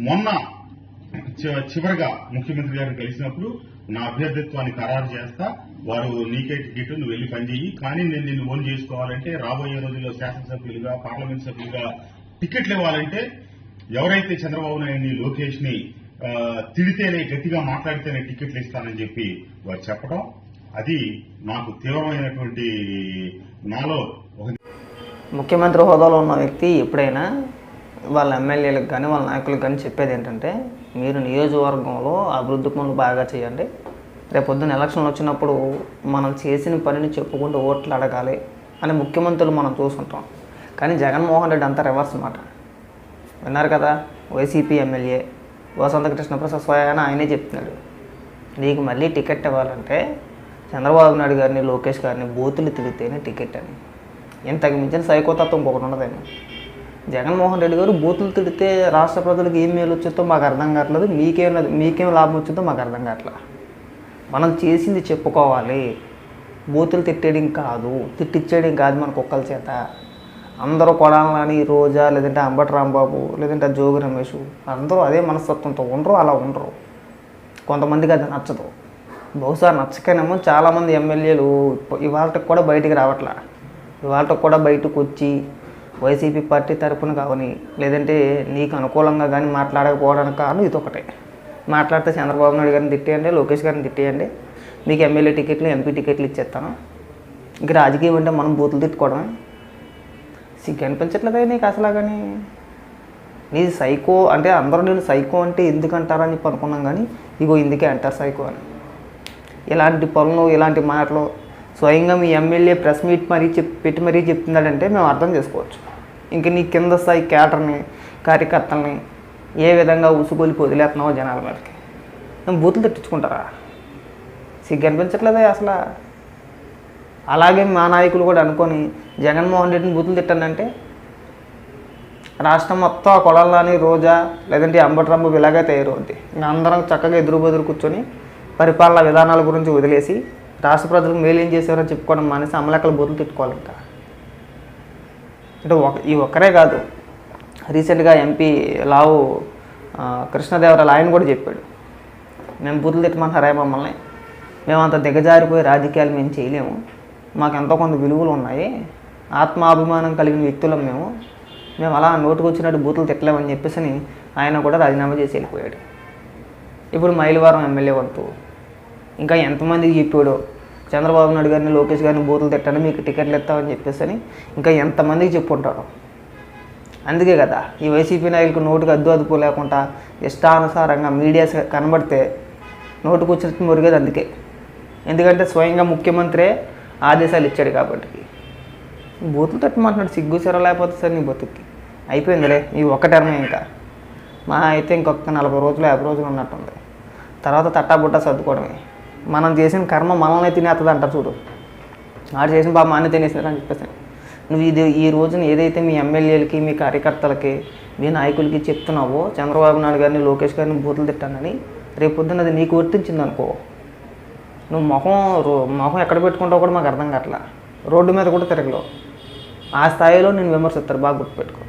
మొన్న చివరిగా ముఖ్యమంత్రి గారిని కలిసినప్పుడు నా అభ్యర్థిత్వాన్ని ఖరారు చేస్తా వారు నీకే టికెట్ నువ్వు వెళ్ళి పనిచేయి కానీ నేను నిన్ను ఓన్ చేసుకోవాలంటే రాబోయే రోజుల్లో శాసనసభ్యులుగా పార్లమెంట్ సభ్యులుగా టికెట్లు ఇవ్వాలంటే ఎవరైతే చంద్రబాబు నాయుడిని లోకేష్ని తిడితేనే గట్టిగా మాట్లాడితేనే టికెట్లు ఇస్తానని చెప్పి వారు చెప్పడం అది నాకు తీవ్రమైనటువంటి నాలో ఒక ముఖ్యమంత్రి హోదాలో ఉన్న వ్యక్తి ఎప్పుడైనా వాళ్ళ ఎమ్మెల్యేలకు కానీ వాళ్ళ నాయకులకు కానీ చెప్పేది ఏంటంటే మీరు నియోజకవర్గంలో అభివృద్ధి పనులు బాగా చేయండి. రేపు పొద్దున్న ఎలక్షన్లు వచ్చినప్పుడు మనం చేసిన పనిని చెప్పుకుంటూ ఓట్లు అడగాలి అని ముఖ్యమంత్రులు మనం చూసుకుంటాం కానీ జగన్మోహన్ రెడ్డి అంతా రివర్స్ అన్నమాట విన్నారు కదా వైసీపీ ఎమ్మెల్యే వసంత కృష్ణప్రసాద్ స్వయాన ఆయనే చెప్తున్నాడు. నీకు మళ్ళీ టికెట్ ఇవ్వాలంటే చంద్రబాబు నాయుడు గారిని లోకేష్ గారిని బూతులు తిరిగితేనే టికెట్ అని. ఇంతకు మించిన సైకోతత్వం ఒకటి ఉండదేమో జగన్మోహన్ రెడ్డి గారు బూతులు తిడితే రాష్ట్ర ప్రజలకు ఏం మేలు వచ్చిందో మాకు అర్థం కావట్లేదు. మీకేం మీకేం లాభం వచ్చిందో మాకు అర్థం కావట్లేదు మనం చేసింది చెప్పుకోవాలి. బూతులు తిట్టేయడం కాదు తిట్టిచ్చేయడం కాదు మన కుక్కల చేత. అందరూ కొడాలని రోజా లేదంటే అంబటి రాంబాబు లేదంటే జోగి రమేష్ అందరూ అదే మనస్తత్వంతో ఉండరు అలా ఉండరు. కొంతమందికి అది నచ్చదు. బహుశా నచ్చకనేమో చాలామంది ఎమ్మెల్యేలు ఇవాళకి కూడా బయటికి రావట్లా. ఇవాళకి కూడా బయటకు వచ్చి వైసీపీ పార్టీ తరపున కావని లేదంటే నీకు అనుకూలంగా కానీ మాట్లాడకపోవడానికి కారణం ఇది ఒకటే మాట్లాడితే చంద్రబాబు నాయుడు గారిని తిట్టేయండి లోకేష్ గారిని తిట్టేయండి మీకు ఎమ్మెల్యే టికెట్లు ఎంపీ టికెట్లు ఇచ్చేస్తాను. ఇంక రాజకీయం అంటే మనం బూతులు తిట్టుకోవడమే. సిగ్గు అనిపించట్లేదా నీకు అసలు కానీ నీ సైకో అంటే అందరూ నేను సైకో అంటే ఎందుకు అంటారని చెప్పి అనుకున్నాం కానీ ఇగో ఇందుకే అంటారు సైకో అని. ఇలాంటి పనులు ఇలాంటి మాటలు స్వయంగా మీ ఎమ్మెల్యే ప్రెస్ మీట్ మరీ చెప్ పెట్టి మరీ చెప్తున్నాడంటే మేము అర్థం చేసుకోవచ్చు. ఇంక నీ కింద స్థాయి క్యాటర్ని కార్యకర్తల్ని ఏ విధంగా ఉసుగొలిపి వదిలేస్తున్నావో జనాల మీదకి. మేము బూతులు తిట్టించుకుంటారా? సిగ్గు అనిపించట్లేదా అసలు? అలాగే మా నాయకులు కూడా అనుకొని జగన్మోహన్ రెడ్డిని బూతులు తిట్టానంటే రాష్ట్రం మొత్తం ఆ కొలల్లోని రోజా లేదంటే అంబట్రంబు ఇలాగే తయారవుద్ది. ఇంకా అందరం చక్కగా ఎదురు బెదురు కూర్చొని పరిపాలన విధానాల గురించి వదిలేసి రాష్ట్ర ప్రజలకు మేలు ఏం చేసేవారని చెప్పుకోవడం మానేసి అమలెక్కల బూతులు తిట్టుకోవాలి ఇంకా. అంటే ఒక ఈ ఒక్కరే కాదు. రీసెంట్గా ఎంపీ లావు ఆ, కృష్ణదేవరాయలు ఆయన కూడా చెప్పాడు. మేము బూతులు తిట్టమంటారా మమ్మల్ని. మేము అంత దిగజారిపోయి రాజకీయాలు మేము చేయలేము. మాకు ఎంతో కొంత విలువలు ఉన్నాయి. ఆత్మాభిమానం కలిగిన వ్యక్తులం మేము. మేము అలా నోటుకు వచ్చినట్టు బూతులు తిట్టలేమని చెప్పేసి అని ఆయన కూడా రాజీనామా చేసి వెళ్ళిపోయాడు. ఇప్పుడు మైలవరం ఎమ్మెల్యే వంతు ఇంకా ఎంతమందికి చెప్పాడో? చంద్రబాబు నాయుడు గారిని లోకేష్ గారిని బూతులు తిట్టని మీకు టికెట్లు ఇస్తామని చెప్పేసి అని ఇంకా ఎంతమందికి చెప్పుంటారో అందుకే కదా ఈ వైసీపీ నాయకులకు నోటుకు అద్దు అదుపు లేకుండా ఇష్టానుసారంగా మీడియా కనబడితే నోటుకు వచ్చినట్టు మురిగేది అందుకే. ఎందుకంటే స్వయంగా ముఖ్యమంత్రే ఆదేశాలు ఇచ్చాడు కాబట్టి. బూతులు తట్టమంటున్నాడు సిగ్గు చెర లేకపోతే సార్ నీ బతుక్కి. అయిపోయిందిలే ఈ ఒక్క టర్మే ఇంకా. మా అయితే ఇంకొక నలభై రోజులు యాభై రోజులు ఉన్నట్టుంది. తర్వాత తట్టాబుట్టా సర్దుకోవడమే. మనం చేసిన కర్మ మనల్ని తినేస్తుంది అంటారు చూడు. ఆడు చేసిన బాబు మానే తినేసినారు అని చెప్పేసి. నువ్వు ఇది ఈ రోజున ఏదైతే మీ ఎమ్మెల్యేలకి మీ కార్యకర్తలకి మీ నాయకులకి చెప్తున్నావో చంద్రబాబు నాయుడు గారిని లోకేష్ గారిని బూతులు తిట్టానని రేపు పొద్దున్న అది నీకు వర్తించింది అనుకో నువ్వు మొహం రో- మొహం ఎక్కడ పెట్టుకుంటావు కూడా మాకు అర్థం కావట్లా. రోడ్డు మీద కూడా తిరగలేవు. ఆ స్థాయిలో నేను విమర్శిస్తారు బాగా గుర్తుపెట్టుకో.